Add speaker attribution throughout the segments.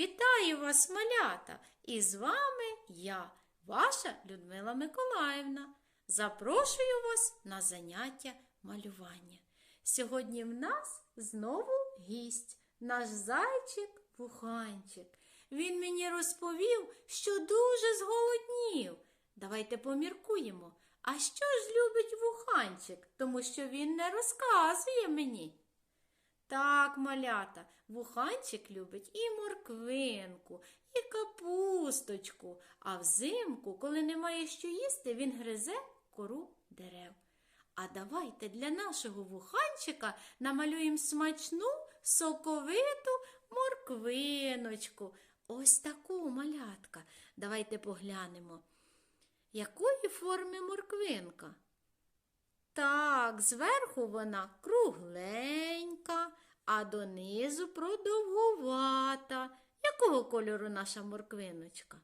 Speaker 1: Вітаю вас, малята! І з вами я, ваша Людмила Миколаївна. Запрошую вас на заняття малювання. Сьогодні в нас знову гість, наш зайчик Вуханчик. Він мені розповів, що дуже зголоднів. Давайте поміркуємо. А що ж любить вуханчик, тому що він не розказує мені. Так, малята, вуханчик любить і морквинку, і капусточку, а взимку, коли немає що їсти, він гризе кору дерев. А давайте для нашого вуханчика намалюємо смачну соковиту морквиночку. Ось таку малятка. Давайте поглянемо. Якої форми морквинка? Так, зверху вона кругленька, а донизу продовгувата. Якого кольору наша морквиночка?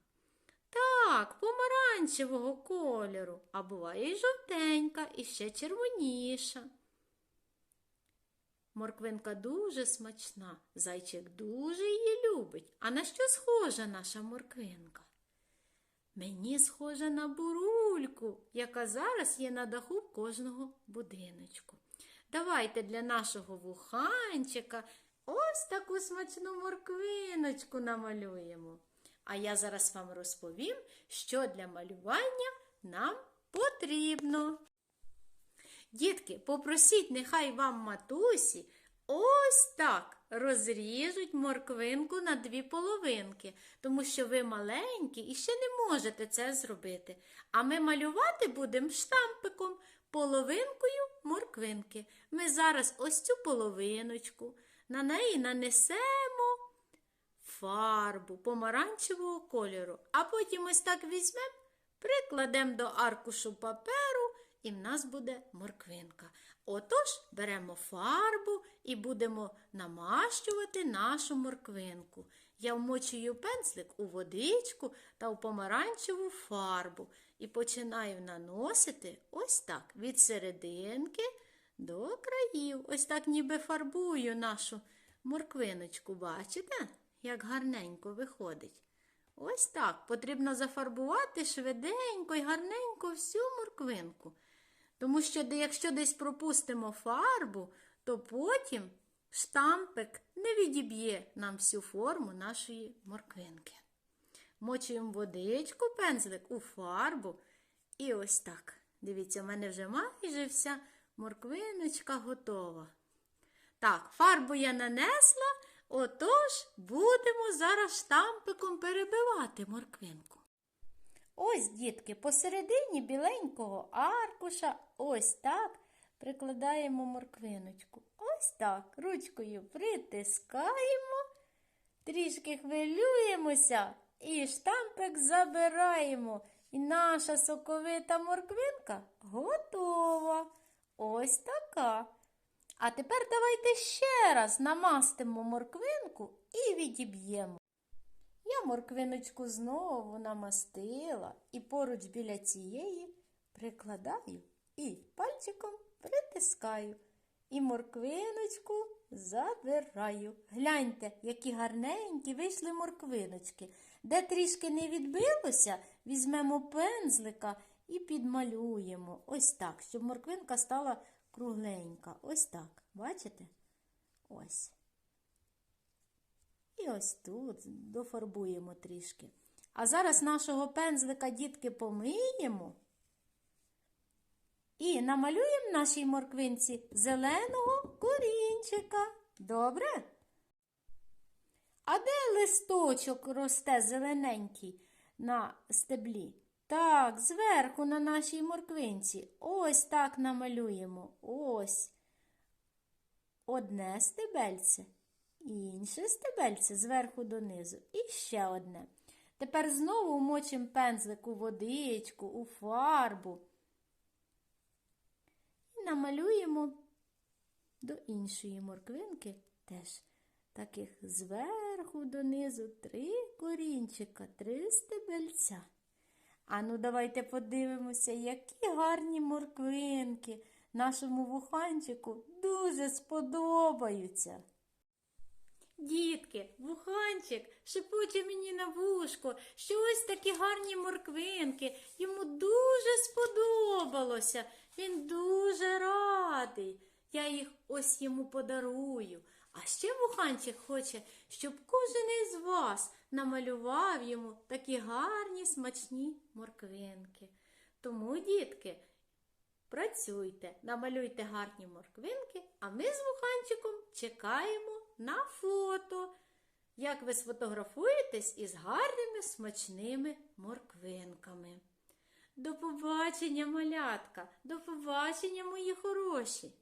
Speaker 1: Так, помаранчевого кольору, а буває й жовтенька, і ще червоніша. Морквинка дуже смачна, зайчик дуже її любить. А на що схожа наша морквинка? Мені схожа на бурульку, яка зараз є на даху кожного будиночку. Давайте для нашого вуханчика ось таку смачну морквиночку намалюємо. А я зараз вам розповім, що для малювання нам потрібно. Дітки, попросіть, нехай вам матусі ось так розріжуть морквинку на дві половинки, тому що ви маленькі і ще не можете це зробити. А ми малювати будемо штампиком, половинкою морквинки. Ми зараз ось цю половиночку, на неї нанесемо фарбу помаранчевого кольору, а потім ось так візьмемо, прикладемо до аркушу паперу і в нас буде морквинка. Отож, беремо фарбу і будемо намащувати нашу морквинку. Я вмочую пензлик у водичку та у помаранчеву фарбу і починаю наносити ось так від серединки до країв. Ось так ніби фарбую нашу морквиночку. Бачите, як гарненько виходить? Ось так потрібно зафарбувати швиденько і гарненько всю морквинку. Тому що якщо десь пропустимо фарбу, то потім штампик не відіб'є нам всю форму нашої морквинки. Мочуємо водичку, пензлик у фарбу. І ось так. Дивіться, в мене вже майже вся морквиночка готова. Так, фарбу я нанесла, отож будемо зараз штампиком перебивати морквинку. Ось, дітки, посередині біленького аркуша, ось так прикладаємо морквиночку. Ось так, ручкою притискаємо, трішки хвилюємося і штампик забираємо. І наша соковита морквинка готова. Ось така. А тепер давайте ще раз намастимо морквинку і відіб'ємо. Морквиночку знову намастила і поруч біля цієї прикладаю і пальчиком притискаю. І морквиночку забираю. Гляньте, які гарненькі вийшли морквиночки. Де трішки не відбилося, візьмемо пензлика і підмалюємо. Ось так, щоб морквинка стала кругленька. Ось так. Бачите? Ось. І ось тут дофарбуємо трішки. А зараз нашого пензлика, дітки, помиємо і намалюємо нашій морквинці зеленого корінчика. Добре? А де листочок росте зелененький на стеблі? Так, зверху на нашій морквинці. Ось так намалюємо. Ось. Одне стебельце, інше стебельце зверху донизу. І ще одне. Тепер знову вмочимо пензлик у водичку, у фарбу. І намалюємо до іншої морквинки теж таких зверху донизу три корінчика, три стебельця. А ну давайте подивимося, які гарні морквинки нашому вуханчику дуже сподобаються. Дітки, вуханчик шепоче мені на вушко, що ось такі гарні морквинки. Йому дуже сподобалося. Він дуже радий. Я їх ось йому подарую. А ще вуханчик хоче, щоб кожен із вас намалював йому такі гарні смачні морквинки. Тому, дітки, працюйте, намалюйте гарні морквинки, а ми з вуханчиком чекаємо на фото. Як ви сфотографуєтесь із гарними смачними морквинками. До побачення, малятка, до побачення, мої хороші!